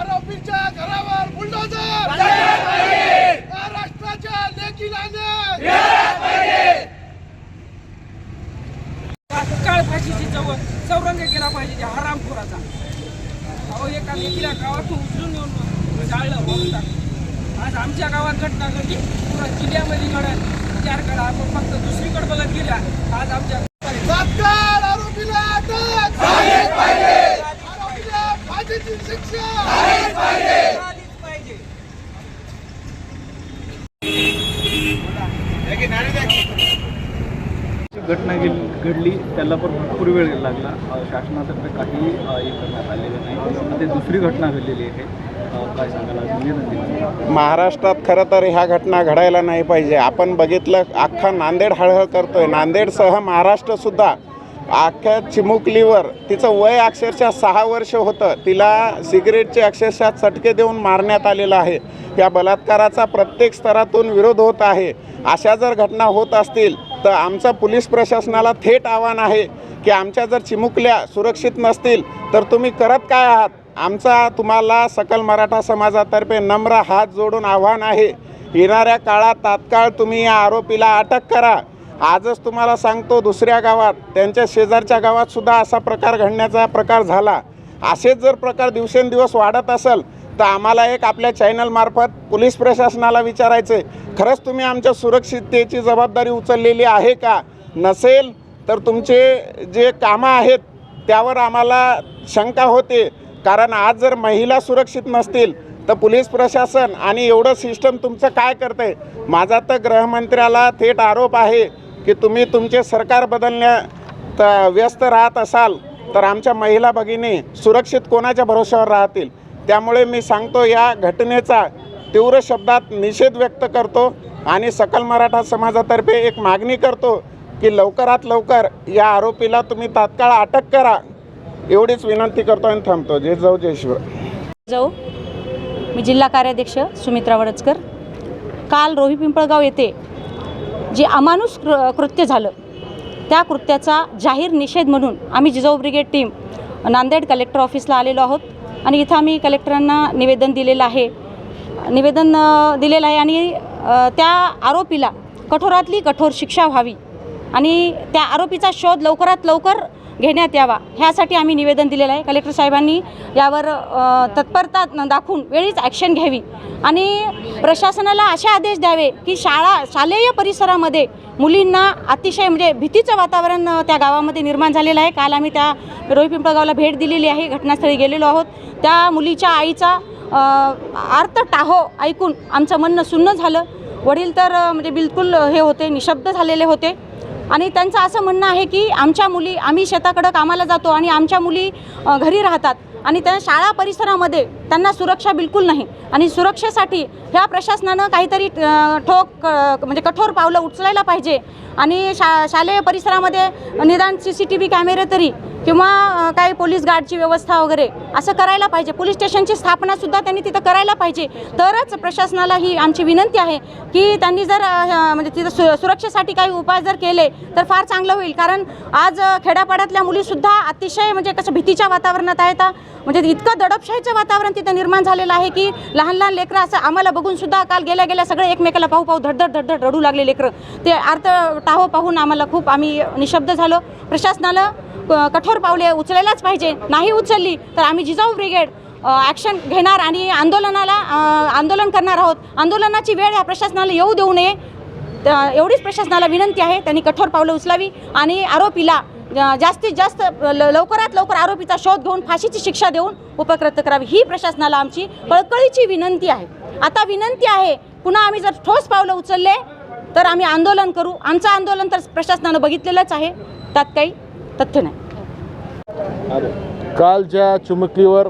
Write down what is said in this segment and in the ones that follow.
आरोपीच्या घरावर बुलडोजर! महाराष्ट्राच्या लेखीला तात्काळ फाशीची चव चौरंग केला पाहिजे हरामखोराचा. अहो एका लेकीला गावातून उचलून नेऊन जाळलं वाहून आज आमच्या गावात घटना घडली. पुरा जिल्ह्यामध्ये घडत विचार करा आपण फक्त दुसरीकडे बघत गेल्या. आज आमच्या तात्काळ आरोपीला अटक आरोपीला फाशीची शिक्षा घटना गेली घडली त्याला पण भरपूर वेळ लागला. शासनातर्फे काही हे करण्यात आलेलं नाही. आता दुसरी घटना घडलेली आहे. काय महाराष्ट्रात खरं तर ह्या घटना घडायला नाही पाहिजे. आपण बघितलं अख्खा नांदेड हळहळ करतोय. नांदेडसह महाराष्ट्रसुद्धा अख्ख्या चिमुकलीवर तिचं वय अक्षरशः सहा वर्ष होतं. तिला सिगरेटचे अक्षरशः चटके देऊन मारण्यात आलेलं आहे. या बलात्काराचा प्रत्येक स्तरातून विरोध होत आहे. अशा जर घटना होत असतील तर आमचं पोलीस प्रशासनाला थेट आव्हान आहे की आमच्या जर चिमुकल्या सुरक्षित नसतील तर तुम्ही करत काय आहात? आमचा तुम्हाला सकल मराठा समाजातर्फे नम्र हात जोडून आव्हान आहे. येणाऱ्या काळात तात्काळ तुम्ही या आरोपीला अटक करा. आजच तुम्हाला सांगतो दुसऱ्या गावात त्यांच्या शेजारच्या गावात सुद्धा असा प्रकार घडण्याचा प्रकार झाला. असेच जर प्रकार दिवसेंदिवस वाढत असेल तर आम्हाला एक आपल्या चॅनलमार्फत पोलीस प्रशासनाला विचारायचं आहे खरंच तुम्ही आमच्या सुरक्षिततेची जबाबदारी उचललेली आहे का? नसेल तर तुमचे जे कामं आहेत त्यावर आम्हाला शंका होते. कारण आज जर महिला सुरक्षित नसतील तर पोलीस प्रशासन आणि एवढं सिस्टम तुमचं काय करतंय? माझा तर गृहमंत्र्याला थेट आरोप आहे की तुम्ही तुमचे सरकार बदलण्या तर व्यस्त राहत असाल तर आमच्या महिला भगिनी सुरक्षित कोणाच्या भरोश्यावर राहतील? त्यामुळे मी सांगतो या घटनेचा तीव्र शब्दात निषेध व्यक्त करतो आणि सकल मराठा समाजातर्फे एक मागणी करतो की लवकरात लवकर या आरोपीला तुम्ही तात्काळ अटक करा. एवढीच विनंती करतो आणि थांबतो. जे जाऊ जय शिव. जाऊ मी जिल्हा कार्याध्यक्ष सुमित्रा वडचकर. काल रोही पिंपळगाव येथे जे अमानुष कृ कृत्य झालं त्या कृत्याचा जाहीर निषेध म्हणून आम्ही Jijau brigade team Nanded collector ऑफिसला आलेलो आहोत. आणि इथं आम्ही कलेक्टरांना निवेदन दिलेलं आहे. निवेदन दिलेलं आहे आणि त्या आरोपीला कठोरातली कठोर शिक्षा व्हावी. आणि त्या आरोपीचा शोध लवकरात लवकर घेण्यात यावा. ह्यासाठी आम्ही निवेदन दिलेलं आहे. कलेक्टर साहेबांनी यावर तत्परता दाखवून वेळीच ॲक्शन घ्यावी. आणि प्रशासनाला असे आदेश द्यावे की शाळा शालेय परिसरामध्ये मुलींना अतिशय म्हणजे भीतीचं वातावरण त्या गावामध्ये निर्माण झालेलं आहे. काल आम्ही त्या रोही पिंपळगावला भेट दिलेली आहे. घटनास्थळी गेलेलो आहोत. त्या मुलीच्या आईचा अर्थ टाहो ऐकून आमचं म्हणणं सुन्न झालं. वडील तर म्हणजे बिलकुल हे होते निशब्द झालेले होते. आणि त्यांचं असं म्हणणं आहे की आमच्या मुली आम्ही शेताकडं कामाला जातो आणि आमच्या मुली घरी राहतात. आणि त्या शाळा परिसरामध्ये त्यांना सुरक्षा बिलकुल नाही. आणि सुरक्षेसाठी ह्या प्रशासनानं काहीतरी ठोक म्हणजे कठोर पावलं उचलायला पाहिजे. आणि शा शालेय परिसरामध्ये निदान सी सी टी व्ही कॅमेरे तरी किंवा काही पोलीस गार्डची व्यवस्था वगैरे असं करायला पाहिजे. पोलीस स्टेशनची स्थापनासुद्धा त्यांनी तिथं करायला पाहिजे. तरच प्रशासनाला ही आमची विनंती आहे की त्यांनी जर म्हणजे तिथं सु सुरक्षेसाठी काही उपाय जर केले तर फार चांगलं होईल. कारण आज खेड्यापाड्यातल्या मुलीसुद्धा अतिशय म्हणजे कसं भीतीच्या वातावरणात आहेत. म्हणजे इतकं दडपशाहीचं वातावरण तिथं निर्माण झालेलं आहे की लहान लहान लेकरं असं आम्हाला बघून सुद्धा काल गेल्या गेल्या सगळे एकमेकाला पाहू पाहू धडधड धडधड रडू लागले लेकरं. ते अर्थ टाहो पाहून आम्हाला खूप आम्ही निशब्द झालो. प्रशासनाला क- कठोर पावले उचलायलाच पाहिजे. नाही उचलली तर आम्ही जिजाऊ ब्रिगेड ॲक्शन घेणार आणि आंदोलनाला आंदोलन करणार आहोत. आंदोलनाची वेळ या प्रशासनाला येऊ देऊ नये. एवढीच प्रशासनाला विनंती आहे. त्यांनी कठोर पावलं उचलावी आणि आरोपीला जास्तीत जास्त ल- लवकरात लवकर आरोपीचा शोध घेऊन फाशीची शिक्षा देऊन उपकृत करावी ही प्रशासनाला आमची कळकळीची विनंती आहे. आता विनंती आहे पुन्हा आम्ही जर ठोस पावलं उचलले तर आम्ही आंदोलन करू. आमचं आंदोलन तर प्रशासनानं बघितलेलंच आहे. त्यात काही तथ्य नाही. कालच्या चुमकीवर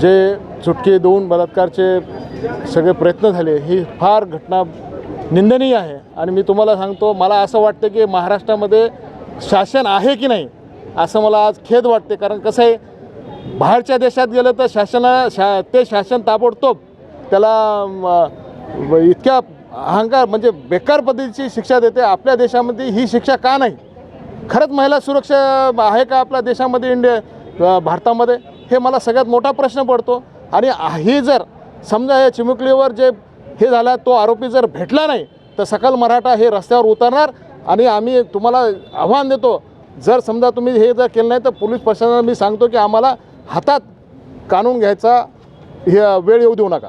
जे चुटके देऊन बलात्कारचे सगळे प्रयत्न झाले ही फार घटना निंदनीय आहे. आणि मी तुम्हाला सांगतो मला असं वाटतं की महाराष्ट्रामध्ये शासन आहे की नाही असं मला आज खेद वाटते. कारण कसं आहे बाहेरच्या देशात गेलं तर शासना शा ते शासन ताबडतोब त्याला इतक्या अहंकार म्हणजे बेकार पद्धतीची शिक्षा देते. आपल्या देशामध्ये ही शिक्षा का नाही? खरंच महिला सुरक्षा आहे का आपल्या देशामध्ये इंडिया भारतामध्ये? हे मला सगळ्यात मोठा प्रश्न पडतो. आणि ही जर समजा या चिमुकलीवर जे हे झाला तो आरोपी जर भेटला नाही तर सकल मराठा हे रस्त्यावर उतरणार आणि आम्ही तुम्हाला आव्हान देतो जर समजा तुम्ही हे जर केलं नाही तर पोलीस प्रशासनाला मी सांगतो की आम्हाला हातात कानून घ्यायचा हे वेळ येऊ देऊ नका.